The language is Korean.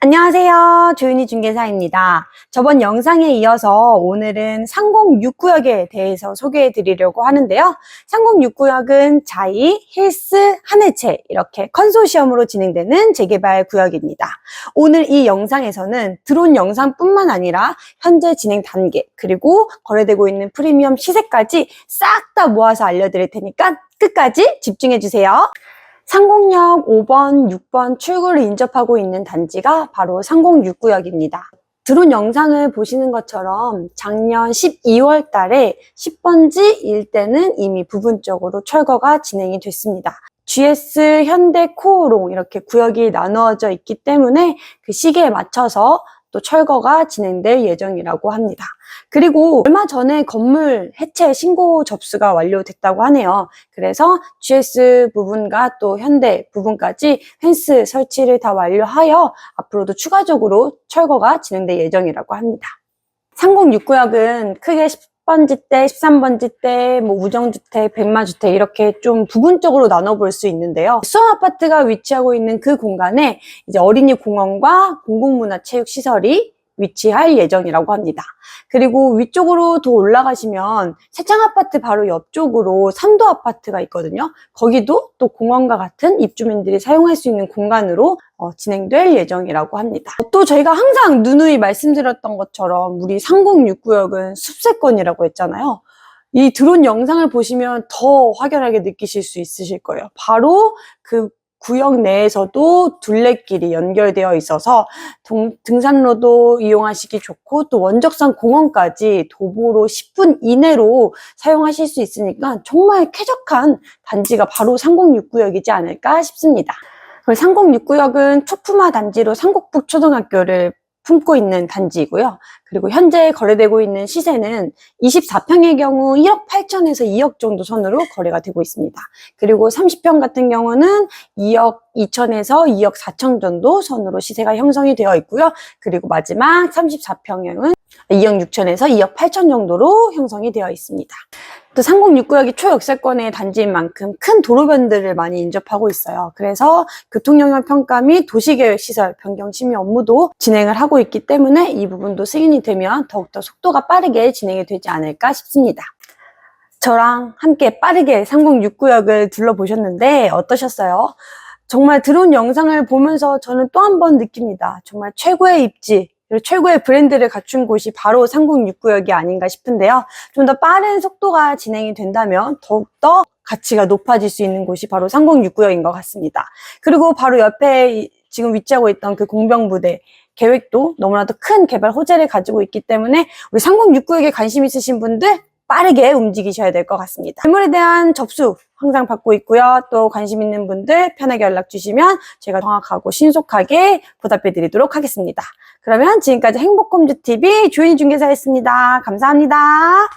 안녕하세요. 조윤희 중개사입니다. 저번 영상에 이어서 오늘은 상공 6구역에 대해서 소개해 드리려고 하는데요. 상공 6구역은 자이, 힐스, 한해체 이렇게 컨소시엄으로 진행되는 재개발 구역입니다. 오늘 이 영상에서는 드론 영상뿐만 아니라 현재 진행 단계 그리고 거래되고 있는 프리미엄 시세까지 싹 다 모아서 알려드릴 테니까 끝까지 집중해 주세요. 상공역 5번, 6번 출구를 인접하고 있는 단지가 바로 상공 6구역입니다. 드론 영상을 보시는 것처럼 작년 12월 달에 10번지 일대는 이미 부분적으로 철거가 진행이 됐습니다. GS, 현대, 코오롱 이렇게 구역이 나누어져 있기 때문에 그 시기에 맞춰서 또 철거가 진행될 예정이라고 합니다. 그리고 얼마 전에 건물 해체 신고 접수가 완료됐다고 하네요. 그래서 GS 부분과 또 현대 부분까지 펜스 설치를 다 완료하여 앞으로도 추가적으로 철거가 진행될 예정이라고 합니다. 상공 6구역은 크게 10번지 대, 13번지 대, 뭐 우정주택, 백마주택 이렇게 좀 부분적으로 나눠볼 수 있는데요. 수원 아파트가 위치하고 있는 그 공간에 이제 어린이 공원과 공공문화체육시설이 위치할 예정이라고 합니다. 그리고 위쪽으로 더 올라가시면 세창 아파트 바로 옆쪽으로 삼도 아파트가 있거든요. 거기도 또 공원과 같은 입주민들이 사용할 수 있는 공간으로 어, 진행될 예정이라고 합니다. 또 저희가 항상 누누이 말씀드렸던 것처럼 우리 상공육구역은 숲세권이라고 했잖아요. 이 드론 영상을 보시면 더 확연하게 느끼실 수 있으실 거예요. 바로 그 구역 내에서도 둘레길이 연결되어 있어서 동- 등산로도 이용하시기 좋고 또 원적산 공원까지 도보로 10분 이내로 사용하실 수 있으니까 정말 쾌적한 단지가 바로 상공육구역이지 않을까 싶습니다. 그리고 상공육구역은 초품화 단지로 상곡북 초등학교를 품고 있는 단지이고요. 그리고 현재 거래되고 있는 시세는 24평의 경우 1억 8천에서 2억 정도 선으로 거래가 되고 있습니다. 그리고 30평 같은 경우는 2억 2천에서 2억 4천 정도 선으로 시세가 형성이 되어 있고요. 그리고 마지막 34평형은 2억 6천에서 2억 8천 정도로 형성이 되어 있습니다. 또 상공육구역이 초역세권의 단지인 만큼 큰 도로변들을 많이 인접하고 있어요. 그래서 교통영향 평가 및 도시계획 시설 변경 심의 업무도 진행을 하고 있기 때문에 이 부분도 승인이 되면 더욱더 속도가 빠르게 진행이 되지 않을까 싶습니다. 저랑 함께 빠르게 상공육구역을 둘러보셨는데 어떠셨어요? 정말 드론 영상을 보면서 저는 또 한 번 느낍니다. 정말 최고의 입지, 최고의 브랜드를 갖춘 곳이 바로 상공육구역이 아닌가 싶은데요. 좀 더 빠른 속도가 진행이 된다면 더욱더 가치가 높아질 수 있는 곳이 바로 상공육구역인 것 같습니다. 그리고 바로 옆에 이- 지금 위치하고 있던 그 공병부대 계획도 너무나도 큰 개발 호재를 가지고 있기 때문에 우리 상공육구역에 관심 있으신 분들 빠르게 움직이셔야 될 것 같습니다. 매물에 대한 접수 항상 받고 있고요. 또 관심 있는 분들 편하게 연락 주시면 제가 정확하고 신속하게 보답해 드리도록 하겠습니다. 그러면 지금까지 행복홈즈TV 조인희 중개사였습니다. 감사합니다.